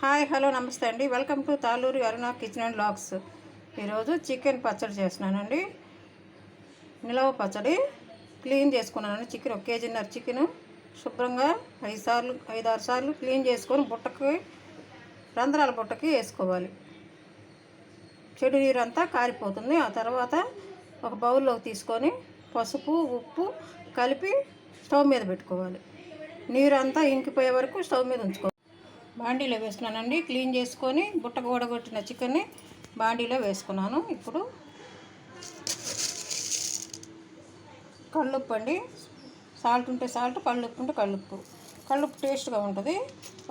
Hi hello నమస్తే అండి welcome to Taluru Aruna kitchen and logs ఈరోజు చికెన్ పచ్చడి చేస్తున్నానండి నిలవ పచ్చడి క్లీన్ చేసుకున్నానండి చికెన్ ఒక కేజీన్నర చికెన్ శుభ్రంగా ఐదు సార్లు ఐదారు సార్లు క్లీన్ చేసుకొని బుట్టకి రంధ్రాల బుట్టకి వేసుకోవాలి చెడు నీరు అంతా కారిపోతుంది ఆ తర్వాత ఒక బౌల్లోకి తీసుకొని పసుపు ఉప్పు కలిపి స్టవ్ మీద పెట్టుకోవాలి నీరంతా ఇంకిపోయే వరకు స్టవ్ మీద ఉంచుకోవాలి బాండీలో వేసుకున్నానండి క్లీన్ చేసుకొని బుట్ట కూడగొట్టిన చికెన్ని బాండీలో వేసుకున్నాను ఇప్పుడు కళ్ళుప్పు అండి సాల్ట్ ఉంటే సాల్ట్ కళ్ళుప్పు ఉంటే కళ్ళుప్పు కళ్ళుప్పు టేస్ట్గా ఉంటుంది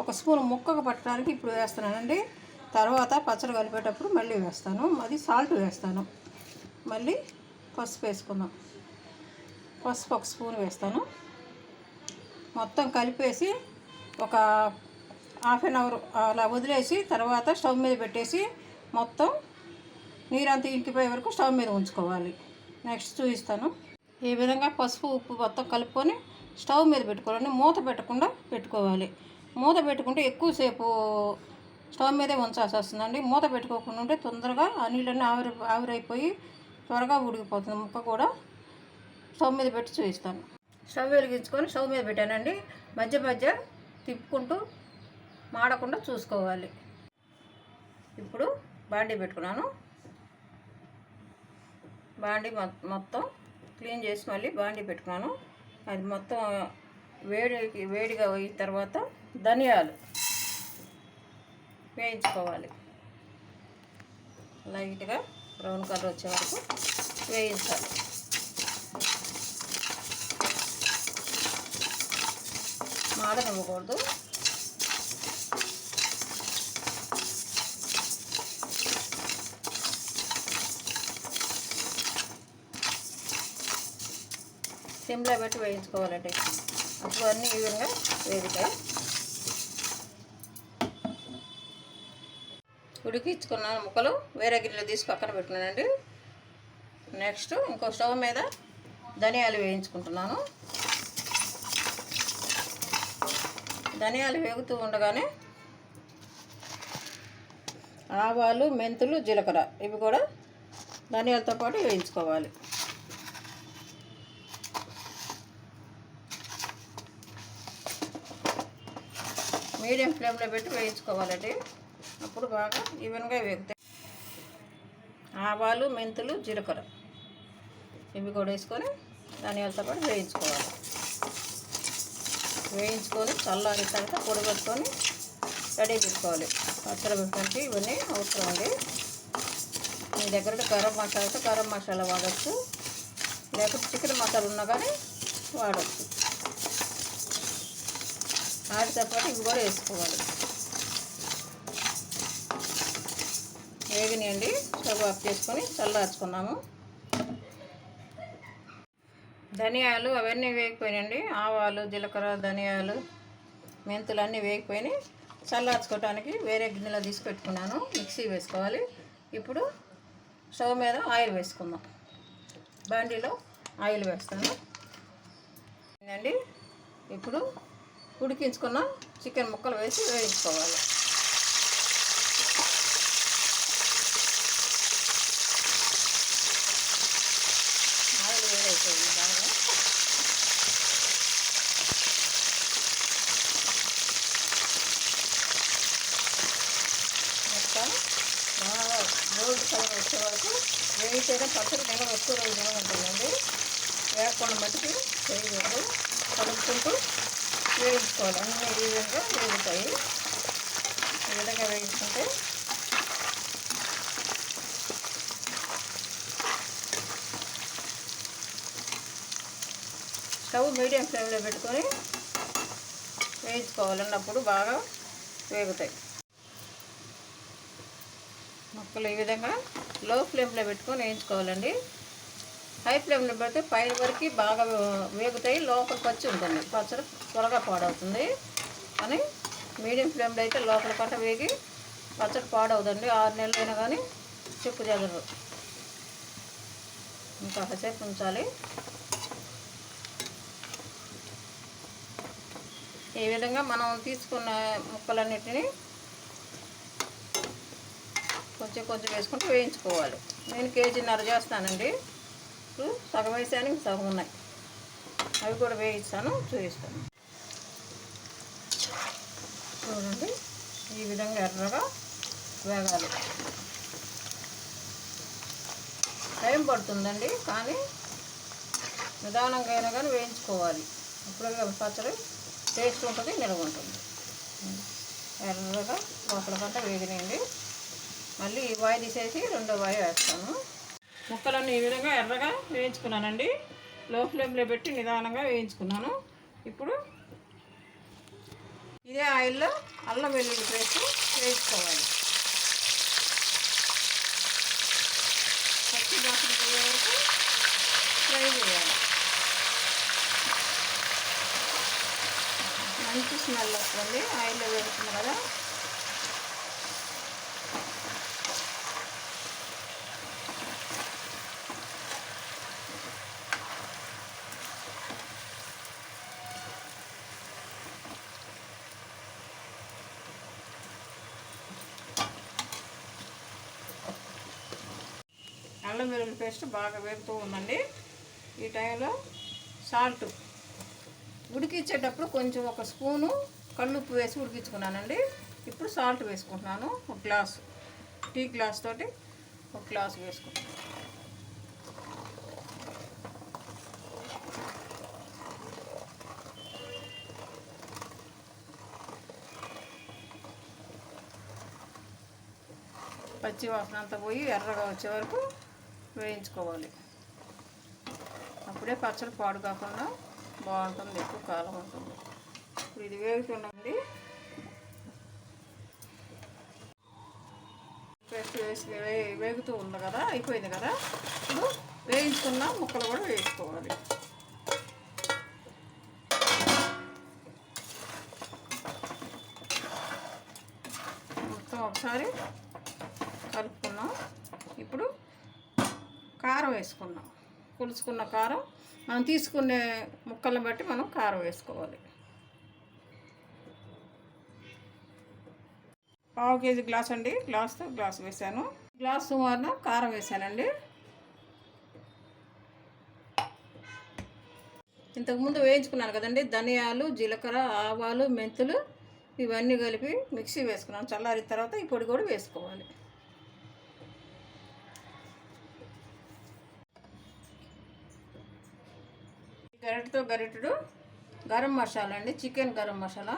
ఒక స్పూన్ ముక్కకు పట్టడానికి ఇప్పుడు వేస్తున్నానండి తర్వాత పచ్చడి కలిపేటప్పుడు మళ్ళీ వేస్తాను అది సాల్ట్ వేస్తాను మళ్ళీ పసుపు వేసుకుందాం పసుపు ఒక స్పూన్ వేస్తాను మొత్తం కలిపేసి ఒక హాఫ్ అన్ అవర్ అలా వదిలేసి తర్వాత స్టవ్ మీద పెట్టేసి మొత్తం నీరంతా ఇంకిపోయే వరకు స్టవ్ మీద ఉంచుకోవాలి నెక్స్ట్ చూపిస్తాను ఈ విధంగా పసుపు ఉప్పు మొత్తం కలుపుకొని స్టవ్ మీద పెట్టుకోవాలని మూత పెట్టకుండా పెట్టుకోవాలి మూత పెట్టుకుంటే ఎక్కువసేపు స్టవ్ మీదే ఉంచాల్సి వస్తుందండి మూత పెట్టుకోకుండా ఉంటే తొందరగా ఆ నీళ్ళన్నీ ఆవిరి ఆవిరైపోయి త్వరగా ఉడికిపోతుంది ముక్క కూడా స్టవ్ మీద పెట్టి చూపిస్తాను స్టవ్ వెలిగించుకొని స్టవ్ మీద పెట్టానండి మధ్య మధ్య తిప్పుకుంటూ మాడకుండా చూసుకోవాలి ఇప్పుడు బాండీ పెట్టుకున్నాను బాండీ మొత్తం క్లీన్ చేసి మళ్ళీ బాండీ పెట్టుకున్నాను అది మొత్తం వేడికి వేడిగా పోయిన తర్వాత ధనియాలు వేయించుకోవాలి లైట్గా బ్రౌన్ కలర్ వచ్చే వరకు వేయించాలి మాడనివ్వకూడదు సిమ్లో పెట్టి వేయించుకోవాలండి అప్పుడు అన్నీ ఈ విధంగా ఉడికించుకున్న ముక్కలు వేరే గిన్నెలో తీసి పక్కన పెట్టుకున్నానండి నెక్స్ట్ ఇంకో స్టవ్ మీద ధనియాలు వేయించుకుంటున్నాను ధనియాలు వేగుతూ ఉండగానే ఆవాలు మెంతులు జీలకర్ర ఇవి కూడా ధనియాలతో పాటు వేయించుకోవాలి మీడియం ఫ్లేమ్లో పెట్టి వేయించుకోవాలండి అప్పుడు బాగా ఈవెన్గా వేగుతాయి ఆవాలు మెంతులు జీలకర్ర ఇవి కూడా వేసుకొని వాళ్ళతో పాటు వేయించుకోవాలి వేయించుకొని చల్లారి తర్వాత పొడి పెట్టుకొని రెడీ పెట్టుకోవాలి పచ్చడి పెట్టుకోవడానికి ఇవన్నీ అవసరం అండి మీ దగ్గర గరం మసాలా అయితే గరం మసాలా వాడచ్చు లేకపోతే చికెన్ మసాలా ఉన్నా కానీ వాడచ్చు వాటితో పాటు ఇవి కూడా వేసుకోవాలి వేగినండి స్టవ్ ఆఫ్ చేసుకొని చల్లార్చుకున్నాము ధనియాలు అవన్నీ వేగిపోయినాయండి ఆవాలు జీలకర్ర ధనియాలు మెంతులు అన్నీ వేగిపోయి చల్లార్చుకోవటానికి వేరే గిన్నెలో తీసి పెట్టుకున్నాను మిక్సీ వేసుకోవాలి ఇప్పుడు స్టవ్ మీద ఆయిల్ వేసుకుందాం బండిలో ఆయిల్ వేస్తాను అండి ఇప్పుడు ఉడికించుకున్న చికెన్ ముక్కలు వేసి వేయించుకోవాలి ఆయిల్ బాగా బాగా కలర్ వచ్చే వరకు పచ్చడి నిల్వ ఎక్కువ రోజు ఉంటుందండి వేపకుండా మట్టికి చేయకూడదు కలుపుకుంటూ వేయించుకోవాలి అన్నీ ఈ విధంగా వేగుతాయి ఈ విధంగా వేయించుకుంటే స్టవ్ మీడియం ఫ్లేమ్లో పెట్టుకొని వేయించుకోవాలన్నప్పుడు బాగా వేగుతాయి మొక్కలు ఈ విధంగా లో ఫ్లేమ్లో పెట్టుకొని వేయించుకోవాలండి హై ఫ్లేమ్లో పెడితే పైన వరకు బాగా వేగుతాయి లోపల పచ్చి ఉంటుంది పచ్చడి త్వరగా పాడవుతుంది అని మీడియం ఫ్లేమ్లో అయితే లోపల పంట వేగి పచ్చడి పాడవుదండి ఆరు నెలలు అయినా కానీ చెప్పు జగరు ఇంకా కాసేపు ఉంచాలి ఈ విధంగా మనం తీసుకున్న ముక్కలన్నిటిని కొంచెం కొంచెం వేసుకుంటూ వేయించుకోవాలి నేను కేజీన్నర చేస్తానండి సగం వేసాను సగం ఉన్నాయి అవి కూడా వేయిస్తాను చూపిస్తాను చూడండి ఈ విధంగా ఎర్రగా వేగాలి టైం పడుతుందండి కానీ నిదానంగా అయినా కానీ వేయించుకోవాలి అప్పుడు పచ్చడి టేస్ట్ ఉంటుంది నిలవ ఉంటుంది ఎర్రగా ఒకటి కంటే వేగినండి మళ్ళీ ఈ వాయి తీసేసి రెండో వాయి వేస్తాను ముక్కలన్నీ ఈ విధంగా ఎర్రగా వేయించుకున్నానండి లో ఫ్లేమ్లో పెట్టి నిదానంగా వేయించుకున్నాను ఇప్పుడు ఇదే ఆయిల్లో అల్లం వెల్లుల్లి పేస్ట్ వేసుకోవాలి ఫ్రై చేయాలి మంచి స్మెల్ వస్తుంది ఆయిల్లో వేస్తుంది కదా అల్లం వెల్లుల్లి పేస్ట్ బాగా వేగుతూ ఉందండి ఈ టైంలో సాల్ట్ ఉడికిచ్చేటప్పుడు కొంచెం ఒక స్పూను కళ్ళుప్పు వేసి ఉడికించుకున్నానండి ఇప్పుడు సాల్ట్ వేసుకుంటున్నాను ఒక గ్లాసు టీ గ్లాస్ తోటి ఒక గ్లాస్ వేసుకుంటున్నాను పచ్చి వాసన అంతా పోయి ఎర్రగా వచ్చే వరకు వేయించుకోవాలి అప్పుడే పచ్చడి పాడు కాకుండా బాగుంటుంది ఎక్కువ కాలం ఉంటుంది ఇప్పుడు ఇది వేగుతుండండి పేస్ట్ వేసి వేగుతూ ఉంది కదా అయిపోయింది కదా ఇప్పుడు వేయించుకున్న ముక్కలు కూడా వేసుకోవాలి కారం వేసుకున్నాం పులుచుకున్న కారం మనం తీసుకునే ముక్కలను బట్టి మనం కారం వేసుకోవాలి పావు కేజీ గ్లాస్ అండి గ్లాస్తో గ్లాస్ వేసాను గ్లాస్ సుమారు కారం వేసానండి ఇంతకుముందు వేయించుకున్నాను కదండి ధనియాలు జీలకర్ర ఆవాలు మెంతులు ఇవన్నీ కలిపి మిక్సీ వేసుకున్నాను చల్లారిన తర్వాత ఈ పొడి కూడా వేసుకోవాలి గరిటతో గరిటెడు గరం మసాలా అండి చికెన్ గరం మసాలా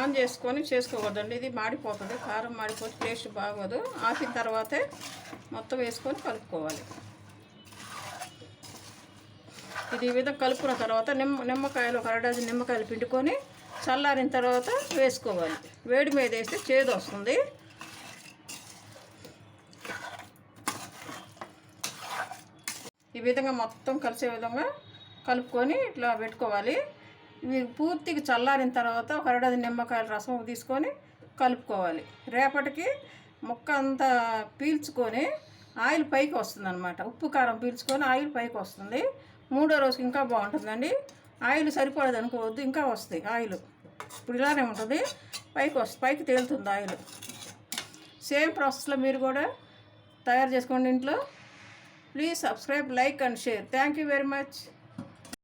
ఆన్ చేసుకొని చేసుకోకూడదండి ఇది మాడిపోతుంది కారం మాడిపోతే టేస్ట్ బాగోదు ఆపిన తర్వాతే మొత్తం వేసుకొని కలుపుకోవాలి ఇది ఈ విధంగా కలుపుకున్న తర్వాత నిమ్మ నిమ్మకాయలు ఒక అరడాజు నిమ్మకాయలు పిండుకొని చల్లారిన తర్వాత వేసుకోవాలి వేడి మీద వేస్తే చేదు వస్తుంది ఈ విధంగా మొత్తం కలిసే విధంగా కలుపుకొని ఇట్లా పెట్టుకోవాలి ఇవి పూర్తిగా చల్లారిన తర్వాత ఒక రెండది నిమ్మకాయల రసం తీసుకొని కలుపుకోవాలి రేపటికి ముక్క అంతా పీల్చుకొని ఆయిల్ పైకి వస్తుంది అనమాట ఉప్పు కారం పీల్చుకొని ఆయిల్ పైకి వస్తుంది మూడో రోజుకి ఇంకా బాగుంటుందండి ఆయిల్ సరిపడదు అనుకోవద్దు ఇంకా వస్తాయి ఆయిల్ ఇప్పుడు ఇలానే ఉంటుంది పైకి వస్తుంది పైకి తేలుతుంది ఆయిల్ సేమ్ ప్రాసెస్లో మీరు కూడా తయారు చేసుకోండి ఇంట్లో Please subscribe, like and share. Thank you very much.